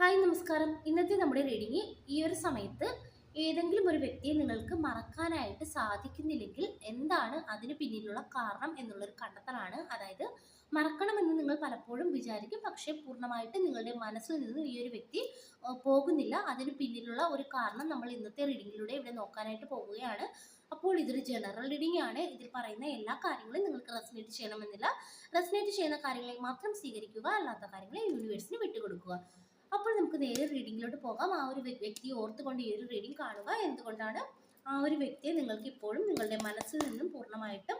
Hi നമസ്കാരം. ഇന്നത്തെ നമ്മുടെ റീഡിങ് ഈ ഒരു സമയത്ത് ഏതെങ്കിലും ഒരു വ്യക്തിയെ നിങ്ങൾക്ക് മറക്കാനായിട്ട് സാധിക്കുന്നില്ലെങ്കിൽ എന്താണ് അതിന് പിന്നിലുള്ള കാരണം എന്നുള്ളൊരു കണ്ടെത്തലാണ്. അതായത് മറക്കണമെന്ന് നിങ്ങൾ പലപ്പോഴും വിചാരിക്കും പക്ഷേ പൂർണമായിട്ട് നിങ്ങളുടെ മനസ്സിൽ നിന്ന് ഈ ഒരു വ്യക്തി പോകുന്നില്ല. അതിന് പിന്നിലുള്ള ഒരു കാരണം നമ്മൾ ഇന്നത്തെ റീഡിങ്ങിലൂടെ ഇവിടെ നോക്കാനായിട്ട് പോവുകയാണ്. അപ്പോൾ ഇതൊരു ജനറൽ റീഡിംഗ് ആണ്. ഇതിൽ പറയുന്ന എല്ലാ കാര്യങ്ങളും നിങ്ങൾക്ക് റെസിനേറ്റ് ചെയ്യണമെന്നില്ല. റെസിനേറ്റ് ചെയ്യുന്ന കാര്യങ്ങളെ മാത്രം സ്വീകരിക്കുക അല്ലാത്ത കാര്യങ്ങളെ യൂണിവേഴ്സിന് വിട്ടുകൊടുക്കുക. നമുക്ക് നേരെ റീഡിങ്ങിലോട്ട് പോകാം? ആ ഒരു വ്യ- വ്യക്തിയെ ഓർത്തുകൊണ്ട് ഈ ഒരു റീഡിംഗ് കാണുക. എന്തുകൊണ്ടാണ്? ആ ഒരു വ്യക്തിയെ നിങ്ങൾക്ക് ഇപ്പോഴും നിങ്ങളുടെ മനസ്സിൽ നിന്നും പൂർണമായിട്ടും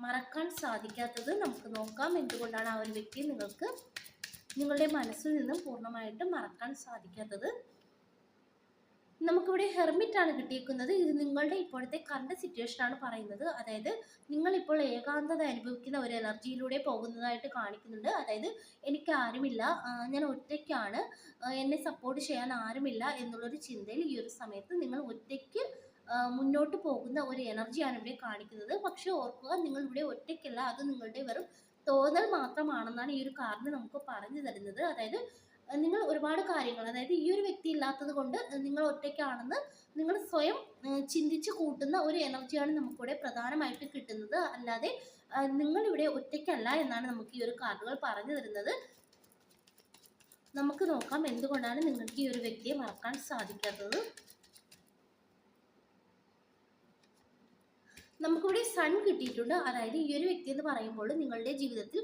മറക്കാൻ സാധിക്കാത്തത് നമുക്ക് നോക്കാം. എന്തുകൊണ്ടാണ് ആ ഒരു വ്യക്തിയെ നിങ്ങൾക്ക് നിങ്ങളുടെ മനസ്സിൽ നിന്നും പൂർണമായിട്ടും മറക്കാൻ സാധിക്കാത്തത്? നമുക്കിവിടെ ഹെർമിറ്റ് ആണ് കിട്ടിയിരിക്കുന്നത് ഇത് നിങ്ങളുടെ ഇപ്പോഴത്തെ കറണ്ട് സിറ്റുവേഷൻ ആണ് പറയുന്നത്. അതായത് നിങ്ങൾ ഇപ്പോൾ ഏകാന്തത അനുഭവിക്കുന്ന ഒരു എനർജിയിലൂടെ പോകുന്നതായിട്ട് കാണിക്കുന്നുണ്ട്. അതായത് എനിക്ക് ആരുമില്ല. ഞാൻ ഒറ്റയ്ക്കാണ്. എന്നെ സപ്പോർട്ട് ചെയ്യാൻ ആരുമില്ല എന്നുള്ളൊരു ചിന്തയിൽ ഈ ഒരു സമയത്ത് നിങ്ങൾ ഒറ്റയ്ക്ക് മുന്നോട്ട് പോകുന്ന ഒരു എനർജിയാണ് ഇവിടെ കാണിക്കുന്നത്. പക്ഷേ ഓർക്കുക നിങ്ങൾ ഇവിടെ ഒറ്റയ്ക്കല്ല. അത് നിങ്ങളുടെ വെറും തോന്നൽ മാത്രമാണെന്നാണ് ഈ ഒരു കാർഡ് നമുക്ക് പറഞ്ഞു തരുന്നത്. അതായത് നിങ്ങൾ ഒരുപാട് കാര്യങ്ങൾ അതായത് ഈ ഒരു വ്യക്തി ഇല്ലാത്തത് കൊണ്ട് നിങ്ങൾ ഒറ്റയ്ക്കാണെന്ന് നിങ്ങൾ സ്വയം ചിന്തിച്ച് കൂട്ടുന്ന ഒരു എനർജിയാണ് നമുക്കിവിടെ പ്രധാനമായിട്ട് കിട്ടുന്നത്. അല്ലാതെ നിങ്ങളിവിടെ ഒറ്റയ്ക്കല്ല എന്നാണ് നമുക്ക് ഈ ഒരു കാർഡുകൾ പറഞ്ഞു തരുന്നത്. നമുക്ക് നോക്കാം എന്തുകൊണ്ടാണ് നിങ്ങൾക്ക് ഈ ഒരു വ്യക്തിയെ മറക്കാൻ സാധിക്കാത്തത്. നമുക്കിവിടെ സൺ കിട്ടിയിട്ടുണ്ട്. അതായത് ഈ ഒരു വ്യക്തി എന്ന് പറയുമ്പോൾ നിങ്ങളുടെ ജീവിതത്തിൽ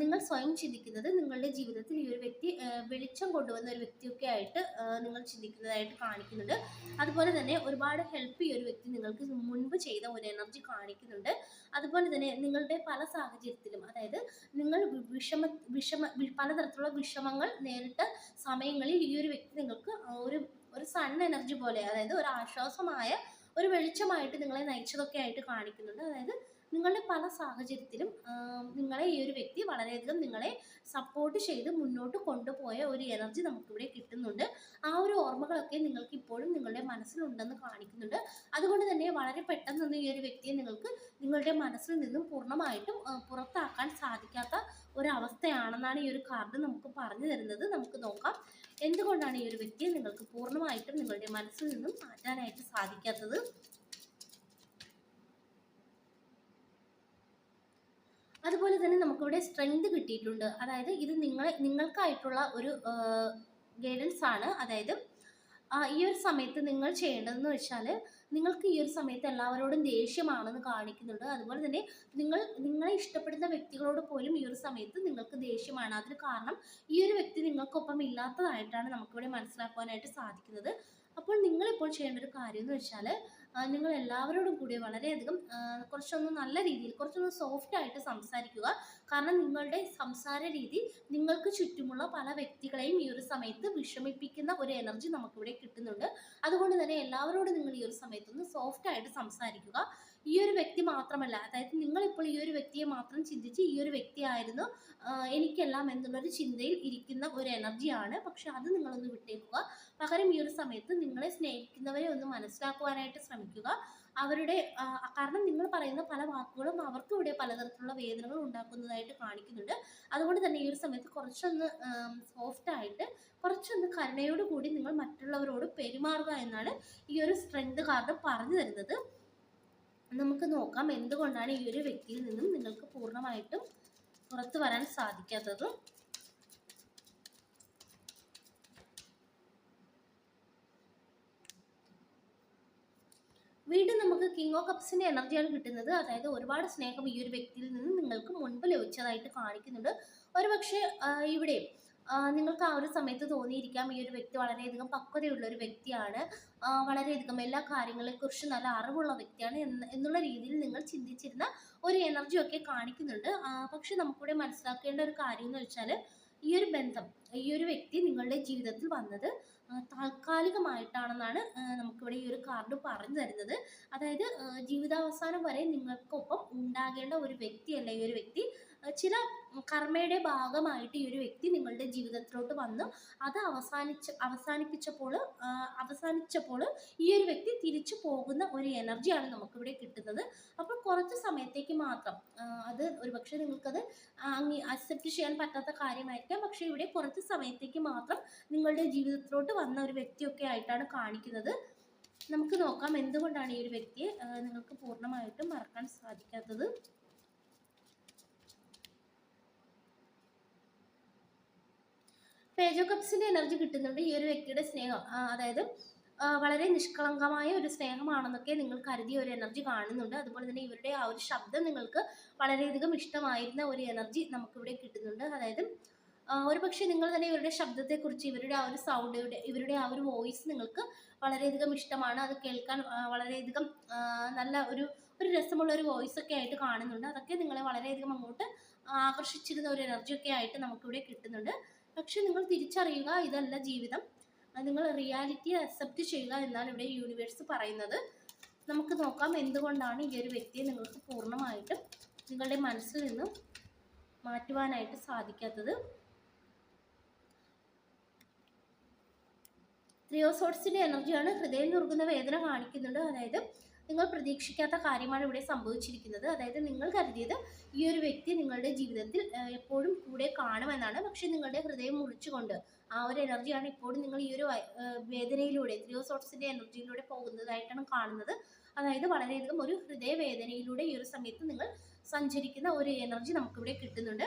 നിങ്ങൾ സ്വയം ചിന്തിക്കുന്നത് നിങ്ങളുടെ ജീവിതത്തിൽ ഈ ഒരു വ്യക്തി വെളിച്ചം കൊണ്ടുവന്ന ഒരു വ്യക്തിയൊക്കെ ആയിട്ട് നിങ്ങൾ ചിന്തിക്കുന്നതായിട്ട് കാണിക്കുന്നുണ്ട്. അതുപോലെ തന്നെ ഒരുപാട് ഹെൽപ്പ് ഈ ഒരു വ്യക്തി നിങ്ങൾക്ക് മുൻപ് ചെയ്ത ഒരു എനർജി കാണിക്കുന്നുണ്ട്. അതുപോലെ തന്നെ നിങ്ങളുടെ പല സാഹചര്യത്തിലും അതായത് നിങ്ങൾ വിഷമ വിഷമ പലതരത്തിലുള്ള വിഷമങ്ങൾ നേരിട്ട സമയങ്ങളിൽ ഈ ഒരു വ്യക്തി നിങ്ങൾക്ക് ഒരു ഒരു സൺ എനർജി പോലെ അതായത് ഒരു ആശ്വാസമായ ഒരു വെളിച്ചമായിട്ട് നിങ്ങളെ നയിച്ചതൊക്കെ ആയിട്ട് കാണിക്കുന്നുണ്ട്. അതായത് നിങ്ങളുടെ പല സാഹചര്യത്തിലും നിങ്ങളെ ഈ ഒരു വ്യക്തി വളരെയധികം നിങ്ങളെ സപ്പോർട്ട് ചെയ്ത് മുന്നോട്ട് കൊണ്ടുപോയ ഒരു എനർജി നമുക്കിവിടെ കിട്ടുന്നുണ്ട്. ആ ഒരു ഓർമ്മകളൊക്കെ നിങ്ങൾക്ക് ഇപ്പോഴും നിങ്ങളുടെ മനസ്സിലുണ്ടെന്ന് കാണിക്കുന്നുണ്ട്. അതുകൊണ്ട് തന്നെ വളരെ പെട്ടെന്ന് ഈ ഒരു വ്യക്തിയെ നിങ്ങൾക്ക് നിങ്ങളുടെ മനസ്സിൽ നിന്നും പൂർണമായിട്ടും പുറത്താക്കാൻ സാധിക്കാത്ത ഒരവസ്ഥയാണെന്നാണ് ഈ ഒരു കാർഡ് നമുക്ക് പറഞ്ഞു തരുന്നത്. നമുക്ക് നോക്കാം. എന്തുകൊണ്ടാണ് ഈ ഒരു വ്യക്തിയെ നിങ്ങൾക്ക് പൂർണമായിട്ടും നിങ്ങളുടെ മനസ്സിൽ നിന്നും മാറ്റാനായിട്ട് സാധിക്കാത്തത്? അതുപോലെ തന്നെ നമുക്കിവിടെ സ്ട്രെങ്ത് കിട്ടിയിട്ടുണ്ട്. അതായത് ഇത് നിങ്ങളെ നിങ്ങൾക്കായിട്ടുള്ള ഒരു ഗൈഡൻസ് ആണ്. അതായത് ഈ ഒരു സമയത്ത് നിങ്ങൾ ചെയ്യേണ്ടതെന്ന് വെച്ചാൽ നിങ്ങൾക്ക് ഈ ഒരു സമയത്ത് എല്ലാവരോടും ദേഷ്യമാണെന്ന് കാണിക്കുന്നുണ്ട്. അതുപോലെ തന്നെ നിങ്ങൾ നിങ്ങളെ ഇഷ്ടപ്പെടുന്ന വ്യക്തികളോട് പോലും ഈ ഒരു സമയത്ത് നിങ്ങൾക്ക് ദേഷ്യമാണ്. അതിന് കാരണം ഈ ഒരു വ്യക്തി നിങ്ങൾക്കൊപ്പം ഇല്ലാത്തതായിട്ടാണ് നമുക്കിവിടെ മനസ്സിലാക്കുവാനായിട്ട് സാധിക്കുന്നത്. അപ്പോൾ നിങ്ങളിപ്പോൾ ചെയ്യേണ്ട ഒരു കാര്യം എന്ന് വെച്ചാൽ നിങ്ങൾ എല്ലാവരോടും കൂടി വളരെയധികം കുറച്ചൊന്ന് നല്ല രീതിയിൽ കുറച്ചൊന്ന് സോഫ്റ്റായിട്ട് സംസാരിക്കുക. കാരണം നിങ്ങളുടെ സംസാര രീതി നിങ്ങൾക്ക് ചുറ്റുമുള്ള പല വ്യക്തികളെയും ഈ ഒരു സമയത്ത് വിഷമിപ്പിക്കുന്ന ഒരു എനർജി നമുക്കിവിടെ കിട്ടുന്നുണ്ട്. അതുകൊണ്ട് തന്നെ എല്ലാവരോടും നിങ്ങൾ ഈ ഒരു സമയത്തൊന്ന് സോഫ്റ്റായിട്ട് സംസാരിക്കുക. ഈ ഒരു വ്യക്തി മാത്രമല്ല അതായത് നിങ്ങളിപ്പോൾ ഈ ഒരു വ്യക്തിയെ മാത്രം ചിന്തിച്ച് ഈ ഒരു വ്യക്തിയായിരുന്നു എനിക്കെല്ലാം എന്നുള്ളൊരു ചിന്തയിൽ ഇരിക്കുന്ന ഒരു എനർജിയാണ് പക്ഷെ അത് നിങ്ങളൊന്ന് വിട്ടേക്കുക. പകരം ഈ ഒരു സമയത്ത് നിങ്ങളെ സ്നേഹിക്കുന്നവരെ ഒന്ന് മനസ്സിലാക്കുവാനായിട്ട് ശ്രമിക്കുക അവരുടെ കാരണം നിങ്ങൾ പറയുന്ന പല വാക്കുകളും അവർക്ക് ഇവിടെ പലതരത്തിലുള്ള വേദനകൾ ഉണ്ടാക്കുന്നതായിട്ട് കാണിക്കുന്നുണ്ട്. അതുകൊണ്ട് തന്നെ ഈ ഒരു സമയത്ത് കുറച്ചൊന്ന് സോഫ്റ്റ് ആയിട്ട് കുറച്ചൊന്ന് കരുണയോട് കൂടി നിങ്ങൾ മറ്റുള്ളവരോട് പെരുമാറുക എന്നാണ് ഈ ഒരു സ്ട്രെങ്ത് കാർഡ് പറഞ്ഞു തരുന്നത്. നമുക്ക് നോക്കാം എന്തുകൊണ്ടാണ് ഈ ഒരു വ്യക്തിയിൽ നിന്നും നിങ്ങൾക്ക് പൂർണമായിട്ടും പുറത്തു വരാൻ സാധിക്കാത്തത് വീണ്ടും നമുക്ക് കിങ് ഓഫ് കപ്സിന്റെ എനർജിയാണ് കിട്ടുന്നത്. അതായത് ഒരുപാട് സ്നേഹം ഈ ഒരു വ്യക്തിയിൽ നിന്ന് നിങ്ങൾക്ക് മുൻപ് ലഭിച്ചതായിട്ട് കാണിക്കുന്നുണ്ട്. ഒരുപക്ഷെ ഇവിടെ നിങ്ങൾക്ക് ആ ഒരു സമയത്ത് തോന്നിയിരിക്കാം ഈ ഒരു വ്യക്തി വളരെയധികം പക്വതയുള്ള ഒരു വ്യക്തിയാണ്. വളരെയധികം എല്ലാ കാര്യങ്ങളെക്കുറിച്ച് നല്ല അറിവുള്ള വ്യക്തിയാണ് എന്ന് എന്നുള്ള രീതിയിൽ നിങ്ങൾ ചിന്തിച്ചിരുന്ന ഒരു എനർജിയൊക്കെ കാണിക്കുന്നുണ്ട്. പക്ഷെ നമുക്കിവിടെ മനസ്സിലാക്കേണ്ട ഒരു കാര്യം എന്ന് വെച്ചാൽ ഈ ഒരു ബന്ധം ഈ ഒരു വ്യക്തി നിങ്ങളുടെ ജീവിതത്തിൽ വന്നത് താൽക്കാലികമായിട്ടാണെന്നാണ് നമുക്കിവിടെ ഈ ഒരു കാർഡ് പറഞ്ഞു തരുന്നത്. അതായത് ജീവിതാവസാനം വരെ നിങ്ങൾക്കൊപ്പം ഉണ്ടാകേണ്ട ഒരു വ്യക്തിയല്ല ഈ ഒരു വ്യക്തി ചില കർമ്മയുടെ ഭാഗമായിട്ട് ഈ ഒരു വ്യക്തി നിങ്ങളുടെ ജീവിതത്തിലോട്ട് വന്നു അത് അവസാനിച്ച് അവസാനിപ്പിച്ചപ്പോൾ അവസാനിച്ചപ്പോൾ ഈ ഒരു വ്യക്തി തിരിച്ചു പോകുന്ന ഒരു എനർജിയാണ് നമുക്കിവിടെ കിട്ടുന്നത്. അപ്പോൾ കുറച്ച് സമയത്തേക്ക് മാത്രം അത് ഒരുപക്ഷെ നിങ്ങൾക്കത് അങ്ങി അക്സെപ്റ്റ് ചെയ്യാൻ പറ്റാത്ത കാര്യമായിരിക്കാം. പക്ഷേ ഇവിടെ കുറച്ച് സമയത്തേക്ക് മാത്രം നിങ്ങളുടെ ജീവിതത്തിലോട്ട് വന്ന ഒരു വ്യക്തിയൊക്കെ ആയിട്ടാണ് കാണിക്കുന്നത്. നമുക്ക് നോക്കാം എന്തുകൊണ്ടാണ് ഈ ഒരു വ്യക്തിയെ നിങ്ങൾക്ക് പൂർണമായിട്ടും മറക്കാൻ സാധിക്കാത്തത്. പേജോ കപ്സിന്റെ എനർജി കിട്ടുന്നുണ്ട് ഈ ഒരു വ്യക്തിയുടെ സ്നേഹം. അതായത് വളരെ നിഷ്കളങ്കമായ ഒരു സ്നേഹമാണെന്നൊക്കെ നിങ്ങൾ കരുതിയ ഒരു എനർജി കാണുന്നുണ്ട്. അതുപോലെ തന്നെ ഇവരുടെ ആ ഒരു ശബ്ദം നിങ്ങൾക്ക് വളരെയധികം ഇഷ്ടമായിരുന്ന ഒരു എനർജി നമുക്കിവിടെ കിട്ടുന്നുണ്ട്. അതായത് ഒരു പക്ഷേ നിങ്ങൾ തന്നെ ഇവരുടെ ശബ്ദത്തെക്കുറിച്ച് ഇവരുടെ ആ ഒരു സൗണ്ട് ഇവരുടെ ആ ഒരു വോയിസ് നിങ്ങൾക്ക് വളരെയധികം ഇഷ്ടമാണ്. അത് കേൾക്കാൻ വളരെയധികം നല്ല ഒരു ഒരു രസമുള്ള ഒരു വോയിസ് ഒക്കെ ആയിട്ട് കാണുന്നുണ്ട്. അതൊക്കെ നിങ്ങളെ വളരെയധികം അങ്ങോട്ട് ആകർഷിച്ചിരുന്ന ഒരു എനർജി ഒക്കെ ആയിട്ട് നമുക്കിവിടെ കിട്ടുന്നുണ്ട്. പക്ഷെ നിങ്ങൾ തിരിച്ചറിയുക ഇതല്ല ജീവിതം. നിങ്ങൾ റിയാലിറ്റി അക്സെപ്റ്റ് ചെയ്യുക എന്നാണ് ഇവിടെ യൂണിവേഴ്സ് പറയുന്നത്. നമുക്ക് നോക്കാം എന്തുകൊണ്ടാണ് ഈ ഒരു വ്യക്തിയെ നിങ്ങൾക്ക് പൂർണമായിട്ടും നിങ്ങളുടെ മനസ്സിൽ നിന്നും മാറ്റുവാനായിട്ട് സാധിക്കാത്തത്. ത്രിയോസോട്സിന്റെ എനർജിയാണ് ഹൃദയം നുറുകുന്ന വേദന കാണിക്കുന്നുണ്ട്. അതായത് നിങ്ങൾ പ്രതീക്ഷിക്കാത്ത കാര്യമാണ് ഇവിടെ സംഭവിച്ചിരിക്കുന്നത്. അതായത് നിങ്ങൾ കരുതിയത് ഈ ഒരു വ്യക്തി നിങ്ങളുടെ ജീവിതത്തിൽ എപ്പോഴും കൂടെ കാണുമെന്നാണ്. പക്ഷെ നിങ്ങളുടെ ഹൃദയം മുറിച്ചുകൊണ്ട് ആ ഒരു എനർജിയാണ് ഇപ്പോഴും നിങ്ങൾ ഈ ഒരു വേദനയിലൂടെ വേദനയിലൂടെ ത്രിയോസോട്സിന്റെ എനർജിയിലൂടെ പോകുന്നതായിട്ടാണ് കാണുന്നത്. അതായത് വളരെയധികം ഒരു ഹൃദയവേദനയിലൂടെ ഈ ഒരു സമയത്ത് നിങ്ങൾ സഞ്ചരിക്കുന്ന ഒരു എനർജി നമുക്കിവിടെ കിട്ടുന്നുണ്ട്.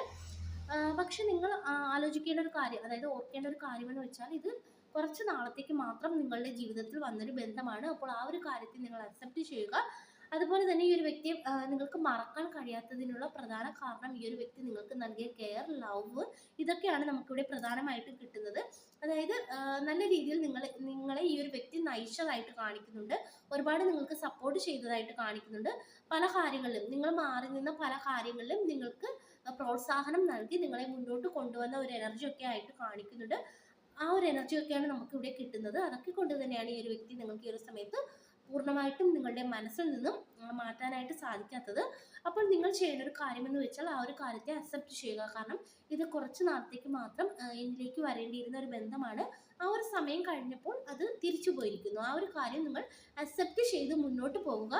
പക്ഷെ നിങ്ങൾ ആലോചിക്കേണ്ട ഒരു കാര്യം അതായത് ഓർക്കേണ്ട ഒരു കാര്യമെന്ന് വെച്ചാൽ ഇത് കുറച്ച് നാളത്തേക്ക് മാത്രം നിങ്ങളുടെ ജീവിതത്തിൽ വന്നൊരു ബന്ധമാണ്. അപ്പോൾ ആ ഒരു കാര്യത്തെ നിങ്ങൾ അക്സെപ്റ്റ് ചെയ്യുക. അതുപോലെ തന്നെ ഈ ഒരു വ്യക്തിയെ നിങ്ങൾക്ക് മറക്കാൻ കഴിയാത്തതിനുള്ള പ്രധാന കാരണം ഈ ഒരു വ്യക്തി നിങ്ങൾക്ക് നൽകിയ കെയർ ലവ് ഇതൊക്കെയാണ് നമുക്കിവിടെ പ്രധാനമായിട്ടും കിട്ടുന്നത്. അതായത് നല്ല രീതിയിൽ നിങ്ങൾ നിങ്ങളെ ഈ ഒരു വ്യക്തി നയിച്ചതായിട്ട് കാണിക്കുന്നുണ്ട്. ഒരുപാട് നിങ്ങൾക്ക് സപ്പോർട്ട് ചെയ്തതായിട്ട് കാണിക്കുന്നുണ്ട്. പല കാര്യങ്ങളിലും നിങ്ങൾ മാറി നിന്ന പല കാര്യങ്ങളിലും നിങ്ങൾക്ക് പ്രോത്സാഹനം നൽകി നിങ്ങളെ മുന്നോട്ട് കൊണ്ടുവന്ന ഒരു എനർജി ഒക്കെ ആയിട്ട് കാണിക്കുന്നുണ്ട്. ആ ഒരു എനർജി ഒക്കെയാണ് നമുക്ക് ഇവിടെ കിട്ടുന്നത്. അതൊക്കെ കൊണ്ട് തന്നെയാണ് ഈ ഒരു വ്യക്തി നിങ്ങൾക്ക് ഈ ഒരു സമയത്ത് പൂർണമായിട്ടും നിങ്ങളുടെ മനസ്സിൽ നിന്നും മാറ്റാനായിട്ട് സാധിക്കാത്തത്. അപ്പോൾ നിങ്ങൾ ചെയ്യേണ്ട ഒരു കാര്യമെന്ന് വെച്ചാൽ ആ ഒരു കാര്യത്തെ അക്സെപ്റ്റ് ചെയ്യുക. കാരണം ഇത് കുറച്ച് നാളത്തേക്ക് മാത്രം എന്നിലേക്ക് വരേണ്ടിയിരുന്ന ഒരു ബന്ധമാണ്. ആ ഒരു സമയം കഴിഞ്ഞപ്പോൾ അത് തിരിച്ചു പോയിരിക്കുന്നു. ആ ഒരു കാര്യം നിങ്ങൾ അക്സെപ്റ്റ് ചെയ്ത് മുന്നോട്ട് പോവുക.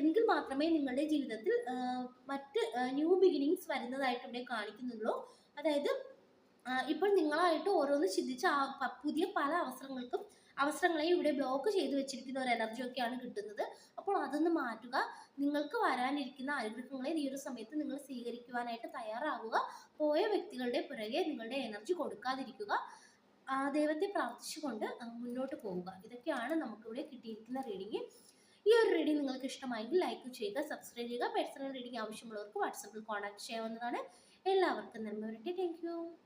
എങ്കിൽ മാത്രമേ നിങ്ങളുടെ ജീവിതത്തിൽ മറ്റ് ന്യൂ ബിഗിനിങ്സ് വരുന്നതായിട്ട് ഇവിടെ കാണിക്കുന്നുള്ളൂ. അതായത് ഇപ്പോൾ നിങ്ങളായിട്ട് ഓരോന്ന് ചിന്തിച്ച് ആ പുതിയ പല അവസരങ്ങൾക്കും അവസരങ്ങളെ ഇവിടെ ബ്ലോക്ക് ചെയ്ത് വെച്ചിരിക്കുന്ന ഒരു എനർജി ഒക്കെയാണ് കിട്ടുന്നത്. അപ്പോൾ അതൊന്ന് മാറ്റുക. നിങ്ങൾക്ക് വരാനിരിക്കുന്ന അനുഗ്രഹങ്ങളെ ഈ ഒരു സമയത്ത് നിങ്ങൾ സ്വീകരിക്കുവാനായിട്ട് തയ്യാറാകുക. പോയ വ്യക്തികളുടെ പുറകെ നിങ്ങളുടെ എനർജി കൊടുക്കാതിരിക്കുക. ആ ദൈവത്തെ പ്രാർത്ഥിച്ചുകൊണ്ട് മുന്നോട്ട് പോവുക. ഇതൊക്കെയാണ് നമുക്കിവിടെ കിട്ടിയിരിക്കുന്ന റീഡിങ് ഈ ഒരു റീഡിംഗ് നിങ്ങൾക്ക് ഇഷ്ടമായെങ്കിൽ ലൈക്ക് ചെയ്യുക സബ്സ്ക്രൈബ് ചെയ്യുക. പേഴ്സണൽ റീഡിംഗ് ആവശ്യമുള്ളവർക്ക് വാട്സപ്പിൽ കോൺടാക്ട് ചെയ്യാവുന്നതാണ്. എല്ലാവർക്കും നന്മ. വരട്ടെ താങ്ക്